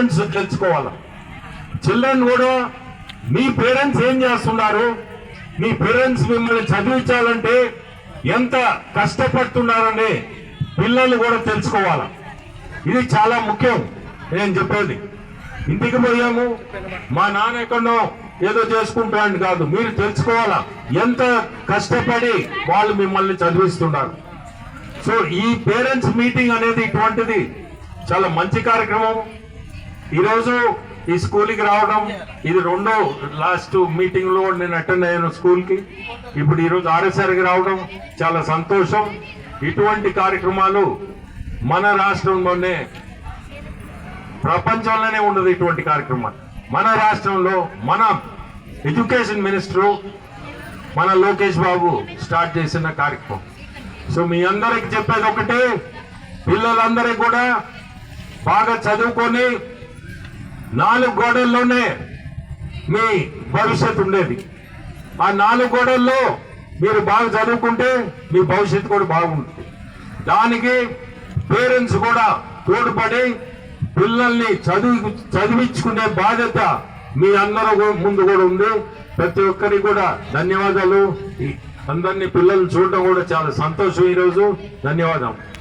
Parents తెలుసుకోవాలి? Children కూడా మీ parents ఏం చేస్తున్నారు? మీ పేరెంట్స్ మిమ్మల్ని చదివించాలంటే ఎంత కష్టపడుతున్నారని పిల్లలు కూడా తెలుసుకోవాలి? ఇది చాలా ముఖ్యం నేను చెప్పేది. ఇంటికి పోయాము మా నాన్న ఎక్కడో ఏదో చేసుకుంటాడు కాదు మీరు తెలుసుకోవాలా? ఎంత కష్టపడి వాళ్ళు మిమ్మల్ని చదివిస్తున్నారు. సో ఈ పేరెంట్స్ మీటింగ్ అనేది ఇటువంటిది చాలా మంచి కార్యక్రమం. ఈరోజు ఈ స్కూల్కి రావడం ఇది రెండో లాస్ట్ మీటింగ్లో నేను అటెండ్ అయ్యాను స్కూల్కి. ఇప్పుడు ఈరోజు ఆర్ఎస్ఆర్కి రావడం చాలా సంతోషం. ఇటువంటి కార్యక్రమాలు మన రాష్ట్రంలోనే ప్రపంచంలోనే ఉండదు ఇటువంటి కార్యక్రమాలు. మన రాష్ట్రంలో మన ఎడ్యుకేషన్ మినిస్టరు మన లోకేష్ బాబు స్టార్ట్ చేసిన కార్యక్రమం. సో మీ అందరికి చెప్పేది ఒకటే పిల్లలందరికీ కూడా బాగా చదువుకొని నాలుగు గోడల్లోనే మీ భవిష్యత్తు ఉండేది. ఆ నాలుగు గోడల్లో మీరు బాగా చదువుకుంటే మీ భవిష్యత్తు కూడా బాగుంటుంది. దానికి పేరెంట్స్ కూడా తోడ్పడి పిల్లల్ని చదివి చదివించుకునే బాధ్యత మీ అందరూ కూడా ముందు కూడా ఉంది. ప్రతి ఒక్కరికి కూడా ధన్యవాదాలు. అందరినీ పిల్లలు చూడడం కూడా చాలా సంతోషం ఈరోజు. ధన్యవాదాలు.